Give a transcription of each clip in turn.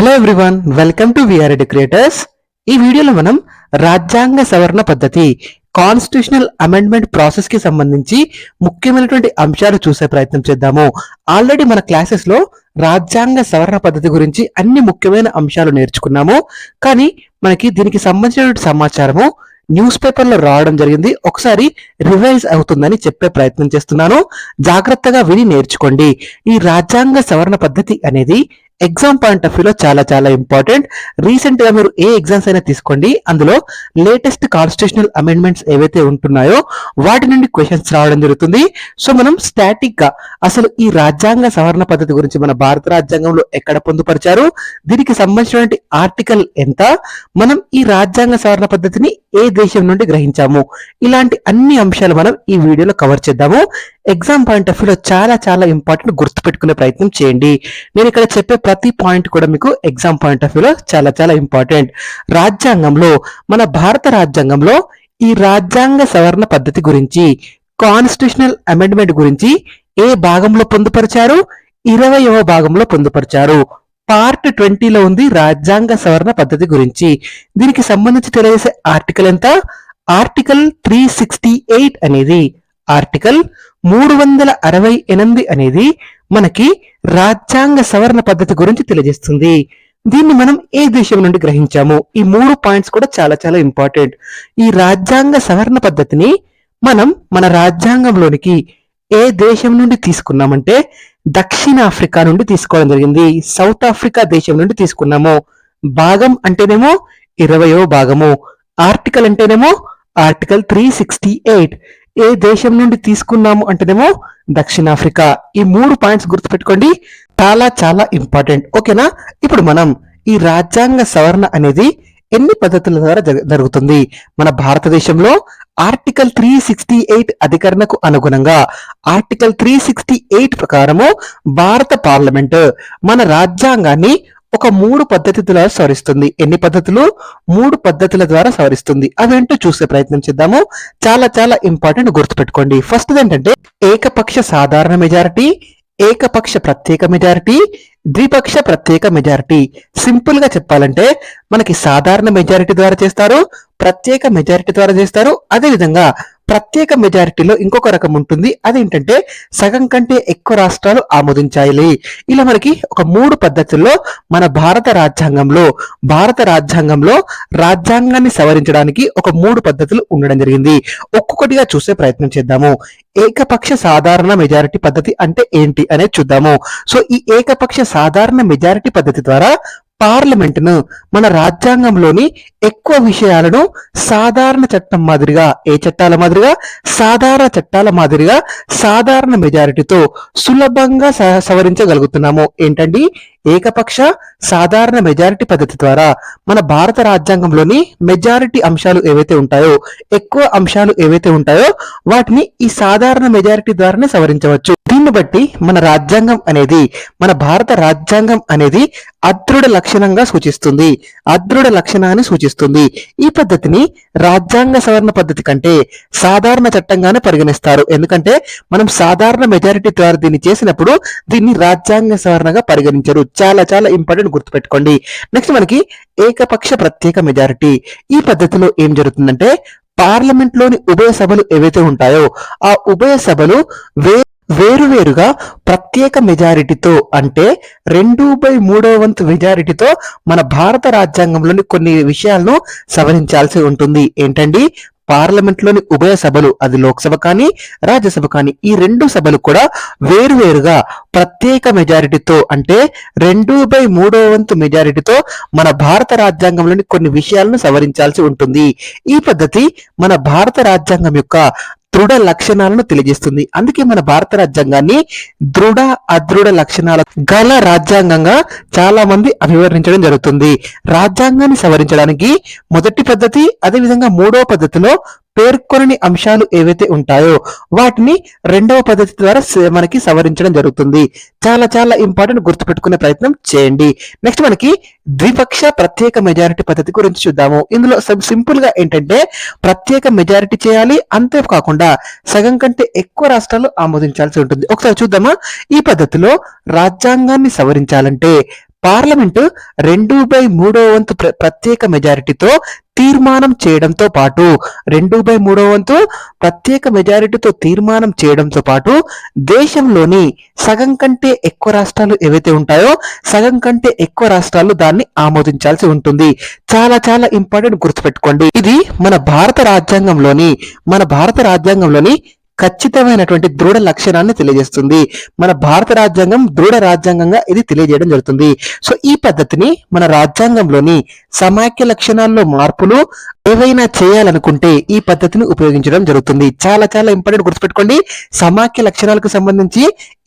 Hello everyone welcome to VR creators ఈ వీడియోలో మనం రాజ్యాంగ సవరణ పద్ధతి కాన్స్టిట్యూషనల్ అమెండ్మెంట్ ప్రాసెస్కి సంబంధించి ముఖ్యమైనటువంటి అంశాలు చూసే ప్రయత్నం చేద్దాము. ఆల్రెడీ మన క్లాసెస్లో రాజ్యాంగ సవరణ పద్ధతి గురించి అన్ని ముఖ్యమైన అంశాలు నేర్చుకున్నాము. కానీ మనకి దీనికి సంబంధించినటువంటి సమాచారము న్యూస్ పేపర్లో రావడం జరిగింది. ఒకసారి రివైజ్ అవుతుందని చెప్పే ప్రయత్నం చేస్తున్నాను. జాగ్రత్తగా విని నేర్చుకోండి. ఈ రాజ్యాంగ సవరణ పద్ధతి అనేది ఎగ్జామ్ పాయింట్ ఆఫ్ వ్యూలో చాలా చాలా ఇంపార్టెంట్ రీసెంట్గా మీరు ఏ ఎగ్జామ్స్ అయినా తీసుకోండి. అందులో లేటెస్ట్ కాన్స్టిట్యూషనల్ అమెండ్మెంట్స్ ఏవైతే ఉంటున్నాయో వాటి నుండి క్వశ్చన్స్ రావడం జరుగుతుంది. సో మనం స్టాటిక్గా అసలు ఈ రాజ్యాంగ సవరణ పద్ధతి గురించి మన భారత రాజ్యాంగంలో ఎక్కడ పొందుపరిచారు? దీనికి సంబంధించినటువంటి ఆర్టికల్ ఎంత? మనం ఈ రాజ్యాంగ సవరణ పద్ధతిని ఏ దేశం నుండి గ్రహించాము? ఇలాంటి అన్ని అంశాలు మనం ఈ వీడియోలో కవర్ చేద్దాము. ఎగ్జామ్ పాయింట్ ఆఫ్ వ్యూలో చాలా చాలా ఇంపార్టెంట్ గుర్తుపెట్టుకునే ప్రయత్నం చేయండి. నేను ఇక్కడ చెప్పే ప్రతి పాయింట్ కూడా మీకు ఎగ్జామ్ పాయింట్ ఆఫ్ వ్యూలో చాలా చాలా ఇంపార్టెంట్ రాజ్యాంగంలో మన భారత రాజ్యాంగంలో ఈ రాజ్యాంగ సవరణ పద్ధతి గురించి కాన్స్టిట్యూషనల్ అమెండ్మెంట్ గురించి ఏ భాగంలో పొందుపరిచారు? ఇరవయవ భాగంలో పొందుపరిచారు. పార్ట్ ట్వంటీలో ఉంది రాజ్యాంగ సవరణ పద్ధతి గురించి. దీనికి సంబంధించి తెలియజేసే ఆర్టికల్ ఎంత? ఆర్టికల్ త్రీ సిక్స్టీ ఎయిట్ అనేది ఆర్టికల్ మూడు వందల అరవై ఎనిమిది అనేది మనకి రాజ్యాంగ సవరణ పద్ధతి గురించి తెలియజేస్తుంది. దీన్ని మనం ఏ దేశం నుండి గ్రహించాము? ఈ మూడు పాయింట్స్ కూడా చాలా చాలా ఇంపార్టెంట్. ఈ రాజ్యాంగ సవరణ పద్ధతిని మనం మన రాజ్యాంగంలోనికి ఏ దేశం నుండి తీసుకున్నామంటే దక్షిణాఫ్రికా నుండి తీసుకోవడం జరిగింది. సౌత్ ఆఫ్రికా దేశం నుండి తీసుకున్నాము. భాగం అంటేనేమో ఇరవయో భాగము. ఆర్టికల్ అంటేనేమో ఆర్టికల్ త్రీ సిక్స్టీ ఎయిట్. ఏ దేశం నుండి తీసుకున్నాము అంటేనేమో దక్షిణాఫ్రికా. ఈ మూడు పాయింట్స్ గుర్తుపెట్టుకోండి. చాలా చాలా ఇంపార్టెంట్. ఓకేనా? ఇప్పుడు మనం ఈ రాజ్యాంగ సవరణ అనేది ఎన్ని పద్ధతుల ద్వారా జరుగుతుంది? మన భారతదేశంలో ఆర్టికల్ త్రీ సిక్స్టీ ఎయిట్ అధికరణకు అనుగుణంగా ఆర్టికల్ త్రీ సిక్స్టీ ఎయిట్ ప్రకారము భారత పార్లమెంట్ మన రాజ్యాంగాన్ని ఒక మూడు పద్ధతి ద్వారా సవరిస్తుంది. ఎన్ని పద్ధతులు? మూడు పద్ధతుల ద్వారా సవరిస్తుంది. అవేంటో చూసే ప్రయత్నం చేద్దాము. చాలా చాలా ఇంపార్టెంట్ గుర్తుపెట్టుకోండి. ఫస్ట్ ఏంటంటే ఏకపక్ష సాధారణ మెజారిటీ ఏకపక్ష ప్రత్యేక మెజారిటీ ద్విపక్ష ప్రత్యేక మెజారిటీ సింపుల్గా చెప్పాలంటే మనకి సాధారణ మెజారిటీ ద్వారా చేస్తారు ప్రత్యేక మెజారిటీ ద్వారా చేస్తారు. అదే విధంగా ప్రత్యేక మెజారిటీలో ఇంకొక రకం ఉంటుంది. అదేంటంటే సగం కంటే ఎక్కువ రాష్ట్రాలు ఆమోదించాలి ఇలా మనకి ఒక మూడు పద్ధతుల్లో మన భారత రాజ్యాంగంలో భారత రాజ్యాంగంలో రాజ్యాంగాన్ని సవరించడానికి ఒక మూడు పద్ధతులు ఉండడం జరిగింది. ఒక్కొక్కటిగా చూసే ప్రయత్నం చేద్దాము. ఏకపక్ష సాధారణ మెజారిటీ పద్ధతి అంటే ఏంటి అనేది చూద్దాము. సో ఈ ఏకపక్ష సాధారణ మెజారిటీ పద్ధతి ద్వారా పార్లమెంటును మన రాజ్యాంగంలోని ఎక్కువ విషయాలను సాధారణ చట్టం మాదిరిగా ఏ చట్టాల మాదిరిగా? సాధారణ చట్టాల మాదిరిగా సాధారణ మెజారిటీతో సులభంగా సవరించగలుగుతున్నాము. ఏంటండి? ఏకపక్ష సాధారణ మెజారిటీ పద్ధతి ద్వారా మన భారత రాజ్యాంగంలోని మెజారిటీ అంశాలు ఏవైతే ఉంటాయో ఎక్కువ అంశాలు ఏవైతే ఉంటాయో వాటిని ఈ సాధారణ మెజారిటీ ద్వారానే సవరించవచ్చు. దీన్ని బట్టి మన రాజ్యాంగం అనేది మన భారత రాజ్యాంగం అనేది అదృఢ లక్షణంగా సూచిస్తుంది. అదృఢ లక్షణాన్ని సూచిస్తుంది. ఈ పద్ధతిని రాజ్యాంగ సవరణ పద్ధతి కంటే సాధారణ చట్టంగానే పరిగణిస్తారు. ఎందుకంటే మనం సాధారణ మెజారిటీ ద్వారా దీన్ని చేసినప్పుడు దీన్ని రాజ్యాంగ సవరణగా పరిగణించరు. చాలా చాలా ఇంపార్టెంట్ గుర్తుపెట్టుకోండి. నెక్స్ట్ మనకి ఏకపక్ష ప్రత్యేక మెజారిటీ ఈ పద్ధతిలో ఏం జరుగుతుందంటే పార్లమెంట్లోని ఉభయ సభలు ఏవైతే ఉంటాయో ఆ ఉభయ సభలు వే వేరువేరుగా ప్రత్యేక మెజారిటీతో అంటే రెండు బై మూడో వంతు మెజారిటీతో మన భారత రాజ్యాంగంలోని కొన్ని విషయాలను సవరించాల్సి ఉంటుంది. ఏంటండి? పార్లమెంట్లోని ఉభయ సభలు అది లోక్సభ కానీ రాజ్యసభ కానీ ఈ రెండు సభలు కూడా వేరువేరుగా ప్రత్యేక మెజారిటీతో అంటే రెండు బై మూడో వంతు మెజారిటీతో మన భారత రాజ్యాంగంలోని కొన్ని విషయాలను సవరించాల్సి ఉంటుంది. ఈ పద్ధతి మన భారత రాజ్యాంగం యొక్క దృఢ లక్షణాలను తెలియజేస్తుంది. అందుకే మన భారత రాజ్యాంగాన్ని దృఢ అదృఢ లక్షణాల గల రాజ్యాంగంగా చాలా మంది అభివర్ణించడం జరుగుతుంది. రాజ్యాంగాన్ని సవరించడానికి మొదటి పద్ధతి అదేవిధంగా మూడవ పద్ధతిలో పేర్కొనని అంశాలు ఏవైతే ఉంటాయో వాటిని రెండవ పద్ధతి ద్వారా మనకి సవరించడం జరుగుతుంది. చాలా చాలా ఇంపార్టెంట్ గుర్తుపెట్టుకునే ప్రయత్నం చేయండి. నెక్స్ట్ మనకి ద్విపక్ష ప్రత్యేక మెజారిటీ పద్ధతి గురించి చూద్దాము. ఇందులో సింపుల్గా ఏంటంటే ప్రత్యేక మెజారిటీ చేయాలి అంతే కాకుండా సగం కంటే ఎక్కువ రాష్ట్రాలు ఆమోదించాల్సి ఉంటుంది. ఒకసారి చూద్దామా? ఈ పద్ధతిలో రాజ్యాంగాన్ని సవరించాలంటే పార్లమెంటు రెండు బై మూడో వంతు ప్ర- ప్రత్యేక మెజారిటీతో తీర్మానం చేయడంతో పాటు రెండు బై మూడో వంతు ప్రత్యేక మెజారిటీతో తీర్మానం చేయడంతో పాటు దేశంలోని సగం కంటే ఎక్కువ రాష్ట్రాలు ఏవైతే ఉంటాయో సగం కంటే ఎక్కువ రాష్ట్రాలు దాన్ని ఆమోదించాల్సి ఉంటుంది. చాలా చాలా ఇంపార్టెంట్ గుర్తుపెట్టుకోండి. ఇది మన భారత రాజ్యాంగంలోని మన భారత రాజ్యాంగంలోని ఖచ్చితమైనటువంటి దృఢ లక్షణాన్ని తెలియజేస్తుంది. మన భారత రాజ్యాంగం దృఢ రాజ్యాంగంగా ఇది తెలియజేయడం జరుగుతుంది. సో ఈ పద్ధతిని మన రాజ్యాంగంలోని సమాఖ్య లక్షణాల్లో మార్పులు ఏవైనా చేయాలనుకుంటే ఈ పద్ధతిని ఉపయోగించడం జరుగుతుంది. చాలా చాలా ఇంపార్టెంట్ గుర్తుపెట్టుకోండి. సమాఖ్య లక్షణాలకు సంబంధించి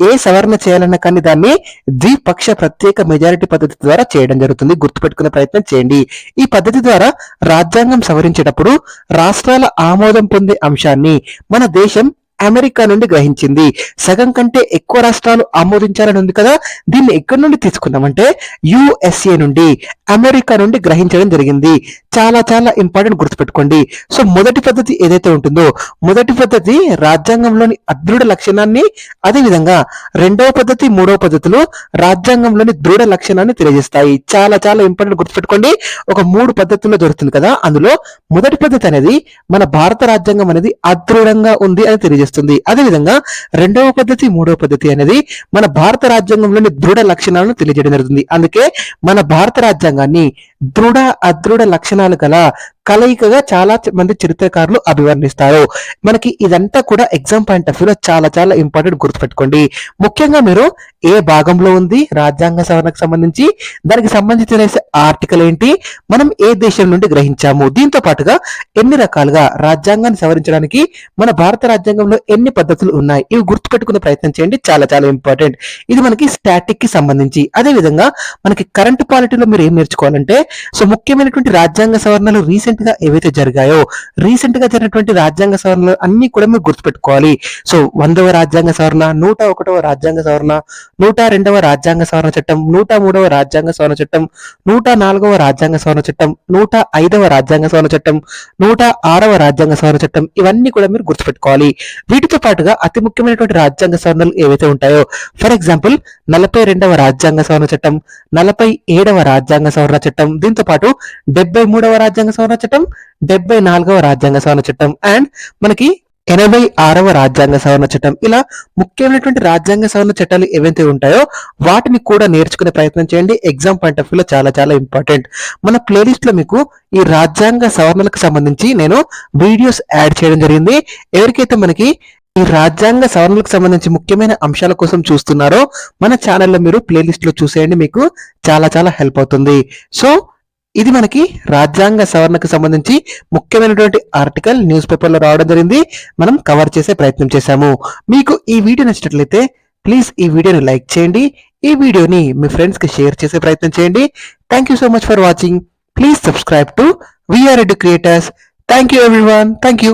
ఏ సవరణ చేయాలన్నా కానీ దాన్ని ద్విపక్ష ప్రత్యేక మెజారిటీ పద్ధతి ద్వారా చేయడం జరుగుతుంది. గుర్తుపెట్టుకునే ప్రయత్నం చేయండి. ఈ పద్ధతి ద్వారా రాజ్యాంగం సవరించేటప్పుడు రాష్ట్రాల ఆమోదం పొందే అంశాన్ని మన దేశం అమెరికా నుండి గ్రహించింది. సగం కంటే ఎక్కువ రాష్ట్రాలు ఆమోదించాలని ఉంది కదా దీన్ని ఎక్కడి నుండి తీసుకున్నామంటే యుఎస్ఏ నుండి అమెరికా నుండి గ్రహించడం జరిగింది. చాలా చాలా ఇంపార్టెంట్ గుర్తుపెట్టుకోండి. సో మొదటి పద్ధతి ఏదైతే ఉంటుందో మొదటి పద్ధతి రాజ్యాంగంలోని అదృఢ లక్షణాన్ని అదేవిధంగా రెండవ పద్ధతి మూడవ పద్ధతులు రాజ్యాంగంలోని దృఢ లక్షణాన్ని తెలియజేస్తాయి. చాలా చాలా ఇంపార్టెంట్ గుర్తుపెట్టుకోండి. ఒక మూడు పద్ధతుల్లో దొరుకుతుంది కదా అందులో మొదటి పద్ధతి అనేది మన భారత రాజ్యాంగం అనేది అదృఢంగా ఉంది అని తెలియజేస్తుంది. అదేవిధంగా రెండవ పద్ధతి మూడవ పద్ధతి అనేది మన భారత రాజ్యాంగంలోని దృఢ లక్షణాలను తెలియజేయడం జరుగుతుంది. అందుకే మన భారత రాజ్యాంగాన్ని దృఢ అదృఢ లక్షణాలు గల కలయికగా చాలా మంది చరిత్రకారులు అభివర్ణిస్తారు. మనకి ఇదంతా కూడా ఎగ్జామ్ పాయింట్ ఆఫ్ వ్యూలో చాలా చాలా ఇంపార్టెంట్ గుర్తుపెట్టుకోండి. ముఖ్యంగా మీరు ఏ భాగంలో ఉంది రాజ్యాంగ సవరణకు సంబంధించి దానికి సంబంధించిన ఆర్టికల్ ఏంటి మనం ఏ దేశం నుండి గ్రహించాము దీంతో పాటుగా ఎన్ని రకాలుగా రాజ్యాంగాన్ని సవరించడానికి మన భారత రాజ్యాంగంలో ఎన్ని పద్ధతులు ఉన్నాయి ఇవి గుర్తుపెట్టుకునే ప్రయత్నం చేయండి చాలా చాలా ఇంపార్టెంట్ ఇది మనకి స్టాటిక్కి సంబంధించి. అదే విధంగా మనకి కరెంట్ పాలిటీలో మీరు ఏం నేర్చుకోవాలంటే సో ముఖ్యమైనటువంటి రాజ్యాంగ సవరణలు రీసెంట్ గా ఏవైతే జరిగాయో రీసెంట్గా జరిగినటువంటి రాజ్యాంగ సవరణలు అన్ని కూడా మీరు గుర్తుపెట్టుకోవాలి. సో వందవ రాజ్యాంగ సవరణ నూట ఒకటవ రాజ్యాంగ సవరణ నూట రెండవ రాజ్యాంగ సవరణ చట్టం నూట మూడవ రాజ్యాంగ సవరణ చట్టం నూట నాలుగవ రాజ్యాంగ సవరణ చట్టం నూట ఐదవ రాజ్యాంగ సవరణ చట్టం నూట ఆరవ రాజ్యాంగ సవరణ చట్టం ఇవన్నీ కూడా మీరు గుర్తుపెట్టుకోవాలి. వీటితో పాటుగా అతి ముఖ్యమైనటువంటి రాజ్యాంగ సవరణలు ఏవైతే ఉంటాయో ఫర్ ఎగ్జాంపుల్ నలభై రెండవ రాజ్యాంగ సవరణ చట్టం నలభై ఏడవ రాజ్యాంగ సవరణ చట్టం దీంతో పాటు డెబ్బై మూడవ రాజ్యాంగ సవరణ చట్టం డెబ్బై నాలుగవ రాజ్యాంగ సవరణ చట్టం అండ్ మనకి ఎనభై ఆరవ రాజ్యాంగ సవరణ చట్టం. ఇలా ముఖ్యమైనటువంటి రాజ్యాంగ సవరణ చట్టాలు ఏవైతే ఉంటాయో వాటిని కూడా నేర్చుకునే ప్రయత్నం చేయండి. ఎగ్జామ్ పాయింట్ ఆఫ్ వ్యూలో చాలా చాలా ఇంపార్టెంట్ మన ప్లేలిస్ట్లో మీకు ఈ రాజ్యాంగ సవరణలకు సంబంధించి నేను వీడియోస్ యాడ్ చేయడం జరిగింది. ఎవరికైతే మనకి ఈ రాజ్యాంగ సవరణలకు సంబంధించి ముఖ్యమైన అంశాల కోసం చూస్తున్నారో మన ఛానల్లో మీరు ప్లేలిస్ట్లో చూసేయండి. మీకు చాలా చాలా హెల్ప్ అవుతుంది. సో ఇది మనకి రాజ్యాంగ సవరణకు సంబంధించి ముఖ్యమైనటువంటి ఆర్టికల్ న్యూస్ పేపర్లో రావడం జరిగింది. మనం కవర్ చేసే ప్రయత్నం చేశాము. మీకు ఈ వీడియో నచ్చినట్లయితే ప్లీజ్ ఈ వీడియోని లైక్ చేయండి. ఈ వీడియోని మీ ఫ్రెండ్స్కి షేర్ చేసే ప్రయత్నం చేయండి. Thank you so much for watching please subscribe to VR edu creators thank you everyone thank you